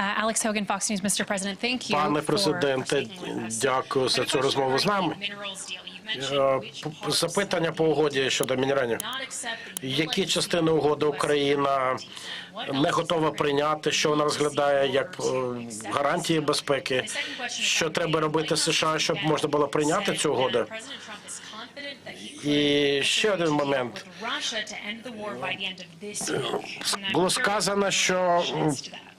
Uh, Alex Hogan, Fox News, Mr. President, thank you Пане президенте, дякую за цю розмову з нами. Е, Запитання по угоді щодо мінералів. Які частини угоди Україна не готова прийняти, що вона розглядає як е, гарантії безпеки? Що треба робити США, щоб можна було прийняти цю угоду? І ще один момент. Було сказано, що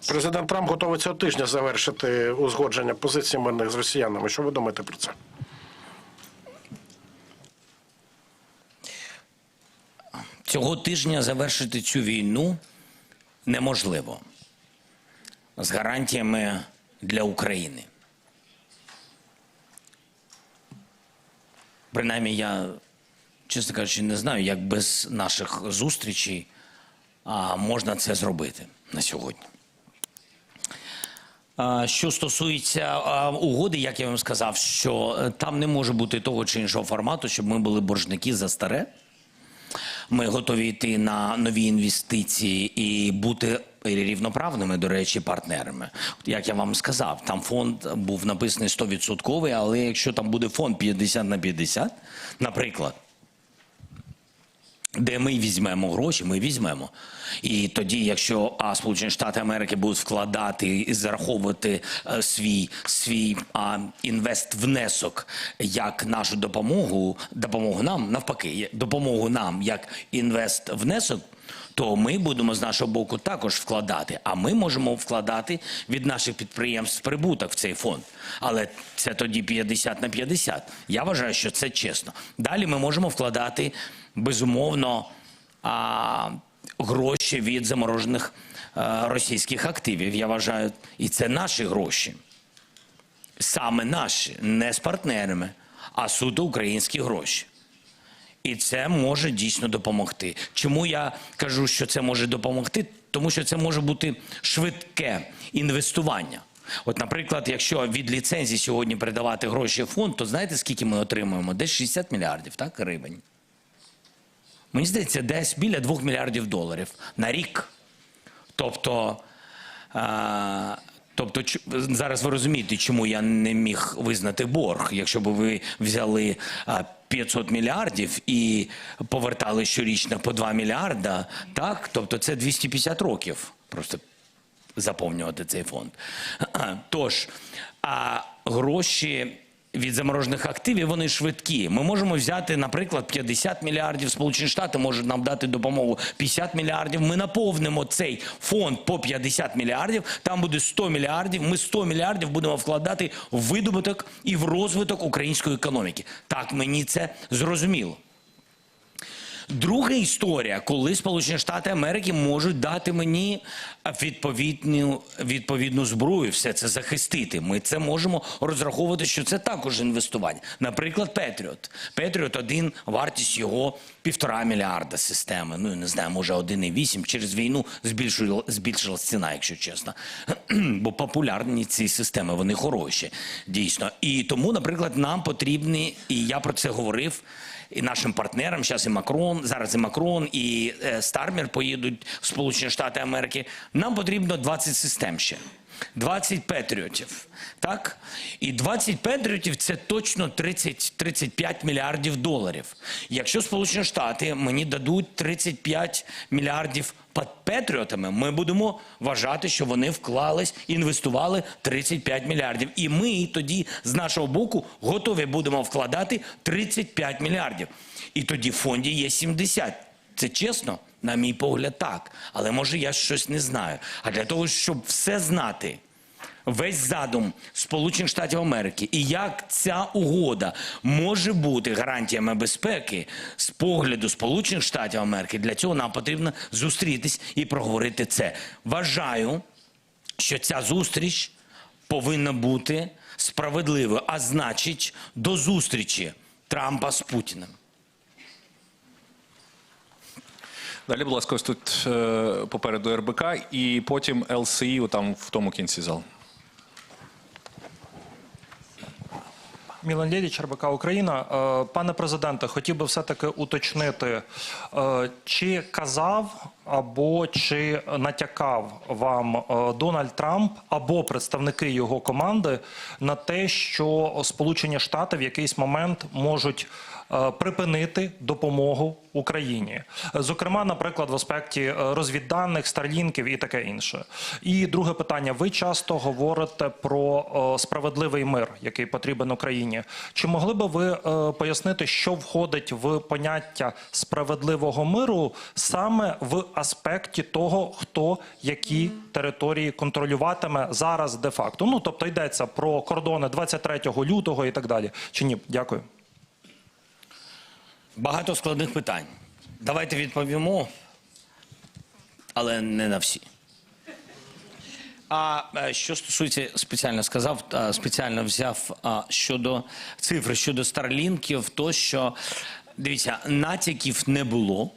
президент Трамп готовий цього тижня завершити узгодження позицій мирних з росіянами. Що ви думаєте про це? Цього тижня завершити цю війну неможливо з гарантіями для України. Принаймні, я, чесно кажучи, не знаю, як без наших зустрічей можна це зробити на сьогодні. Що стосується угоди, як я вам сказав, що е, там не може бути того чи іншого формату, щоб ми були боржники за старе. Ми готові йти на нові інвестиції і бути рівноправними, до речі, партнерами. Як я вам сказав, там фонд був написаний 100%, але якщо там буде фонд 50 на 50, наприклад, де ми візьмемо гроші, ми візьмемо. І тоді, якщо а, Сполучені Штати Америки будуть вкладати і зараховувати а, свій свій а, інвест-внесок як нашу допомогу, допомогу нам навпаки, допомогу нам як інвест-внесок. То ми будемо з нашого боку також вкладати. А ми можемо вкладати від наших підприємств прибуток в цей фонд. Але це тоді 50 на 50. Я вважаю, що це чесно. Далі ми можемо вкладати безумовно а, гроші від заморожених а, російських активів. Я вважаю, і це наші гроші. Саме наші, не з партнерами, а суто українські гроші. І це може дійсно допомогти. Чому я кажу, що це може допомогти? Тому що це може бути швидке інвестування. От, наприклад, якщо від ліцензії сьогодні передавати гроші в фонд, то знаєте, скільки ми отримуємо? Десь 60 мільярдів, так, гривень. Мені здається, десь біля 2 мільярдів доларів на рік. Тобто, а, тобто зараз ви розумієте, чому я не міг визнати борг. Якщо б ви взяли а, 500 мільярдів і повертали щорічно по 2 мільярда, так, тобто це 250 років. Просто заповнювати цей фонд. Тож, а гроші від заморожених активів вони швидкі. Ми можемо взяти, наприклад, 50 мільярдів. Сполучені Штати можуть нам дати допомогу 50 мільярдів. Ми наповнимо цей фонд по 50 мільярдів. Там буде 100 мільярдів. Ми 100 мільярдів будемо вкладати в видобуток і в розвиток української економіки. Так мені це зрозуміло. Друга історія, коли Сполучені Штати Америки можуть дати мені відповідну, відповідну зброю, все це захистити. Ми це можемо розраховувати, що це також інвестування. Наприклад, Петріот. Петріот один, вартість його півтора мільярда системи. Ну не знаю, може 1,8. Через війну збільшила, збільшилась ціна, якщо чесно. Бо популярні ці системи, вони хороші, дійсно. І тому, наприклад, нам потрібні, і я про це говорив і нашим партнерам, зараз і Макрон, зараз і Макрон, і е, Стармер поїдуть в Сполучені Штати Америки. Нам потрібно 20 систем ще. 20 патріотів. Так? І 20 патріотів це точно 30-35 мільярдів доларів. Якщо Сполучені Штати мені дадуть 35 мільярдів патріотами, ми будемо вважати, що вони вклались, інвестували 35 мільярдів. І ми тоді з нашого боку готові будемо вкладати 35 мільярдів. І тоді в фонді є 70. Це чесно? На мій погляд, так. Але може я щось не знаю. А для того, щоб все знати, весь задум Сполучених Штатів Америки і як ця угода може бути гарантіями безпеки з погляду Сполучених Штатів Америки, для цього нам потрібно зустрітись і проговорити це. Вважаю, що ця зустріч повинна бути справедливою, а значить, до зустрічі Трампа з Путіним. Далі, будь ласка, ось тут е, попереду РБК і потім ЛСІ там в тому кінці зал. Мілан Лєдіч, РБК Україна. Е, Пане президенте, хотів би все-таки уточнити, е, чи казав або чи натякав вам Дональд Трамп або представники його команди на те, що Сполучені Штати в якийсь момент можуть припинити допомогу Україні, зокрема, наприклад, в аспекті е, розвідданих, старлінків і таке інше. І друге питання: ви часто говорите про е, справедливий мир, який потрібен Україні. Чи могли би ви е, пояснити, що входить в поняття справедливого миру саме в аспекті того, хто які території контролюватиме зараз де-факто? Ну тобто йдеться про кордони 23 лютого і так далі. Чи ні? Дякую. Багато складних питань. Давайте відповімо, але не на всі. А е, що стосується, спеціально сказав, спеціально взяв щодо цифри, щодо старлінків, то що дивіться, натяків не було.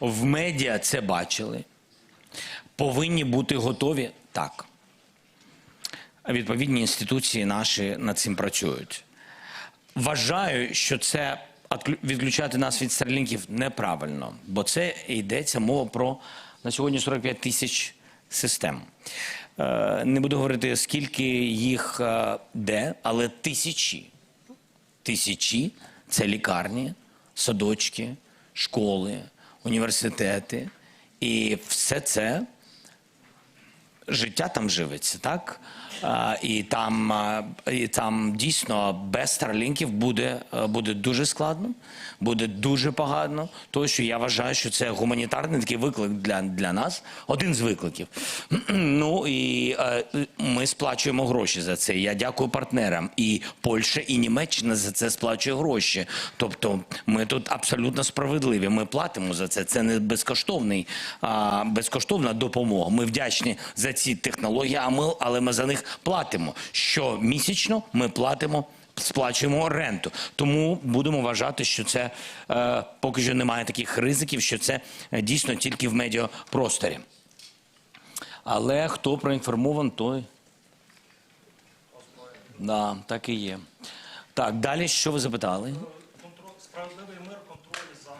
В медіа це бачили. Повинні бути готові так. Відповідні інституції наші над цим працюють. Вважаю, що це відключати нас від старлінків неправильно, бо це йдеться мова про на сьогодні 45 тисяч систем. Е, Не буду говорити, скільки їх е, де, але тисячі. Тисячі це лікарні, садочки, школи, університети. І все це життя там живиться, так? І, там, і там дійсно без старлінків буде, буде дуже складно, буде дуже погано. Тому що я вважаю, що це гуманітарний такий виклик для, для нас, один з викликів. Ну і ми сплачуємо гроші за це. Я дякую партнерам. І Польща, і Німеччина за це сплачує гроші. Тобто ми тут абсолютно справедливі. Ми платимо за це. Це не безкоштовний, а, безкоштовна допомога. Ми вдячні за ці технології, а ми, але ми за них платимо. Щомісячно ми платимо. Сплачуємо ренту, тому будемо вважати, що це е, поки що немає таких ризиків, що це е, дійсно тільки в медіапросторі. Але хто проінформований, той. Да, так і є. Так, далі що ви запитали? Справедливий мир, контроль за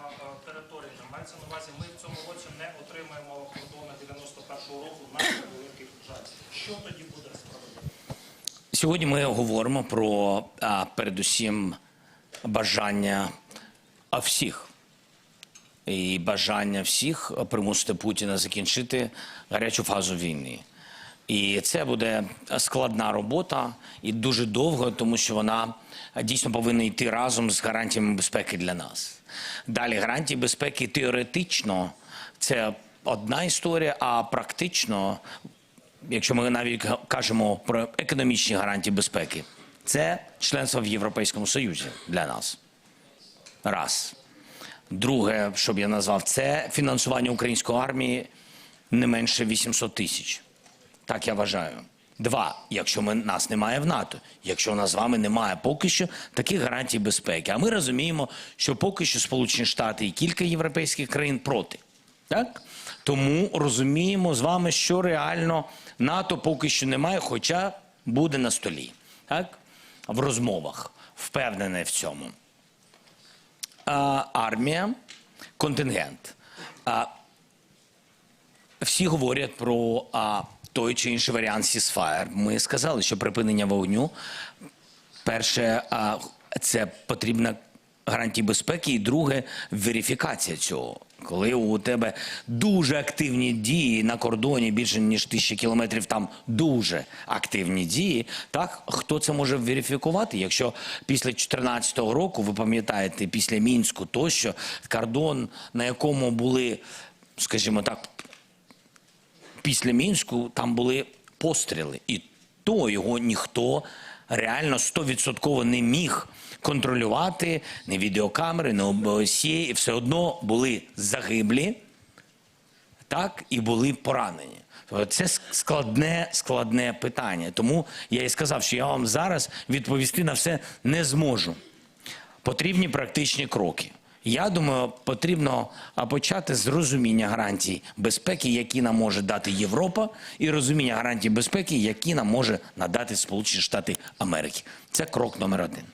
територіями. Мається на увазі, ми в цьому році не отримаємо кордони 91-го року на великий жаль. Що тоді буде справедливо? Сьогодні ми говоримо про а, передусім бажання а, всіх. І бажання всіх примусити Путіна закінчити гарячу фазу війни. І це буде складна робота і дуже довго, тому що вона дійсно повинна йти разом з гарантіями безпеки для нас. Далі гарантії безпеки теоретично це одна історія, а практично якщо ми навіть кажемо про економічні гарантії безпеки, це членство в Європейському Союзі для нас. Раз. Друге, що б я назвав, це фінансування української армії не менше 800 тисяч. Так я вважаю. Два, якщо ми, нас немає в НАТО, якщо у нас з вами немає поки що таких гарантій безпеки. А ми розуміємо, що поки що Сполучені Штати і кілька європейських країн проти. Так? Тому розуміємо з вами, що реально НАТО поки що немає, хоча буде на столі. Так? В розмовах. Впевнений в цьому. А, армія, контингент. А, всі говорять про а, той чи інший варіант сісфаєр. Ми сказали, що припинення вогню перше, а, це потрібна гарантія безпеки, і друге верифікація цього. Коли у тебе дуже активні дії на кордоні більше ніж тисяча кілометрів, там дуже активні дії. Так хто це може верифікувати? Якщо після 2014 року, ви пам'ятаєте, після мінську тощо кордон, на якому були, скажімо так, після мінську там були постріли, і то його ніхто реально стовідсотково не міг контролювати ні відеокамери, ні ОБСЄ, і все одно були загиблі, так і були поранені. Це складне, складне питання. Тому я і сказав, що я вам зараз відповісти на все не зможу. Потрібні практичні кроки. Я думаю, потрібно почати з розуміння гарантій безпеки, які нам може дати Європа, і розуміння гарантій безпеки, які нам може надати Сполучені Штати Америки. Це крок номер один.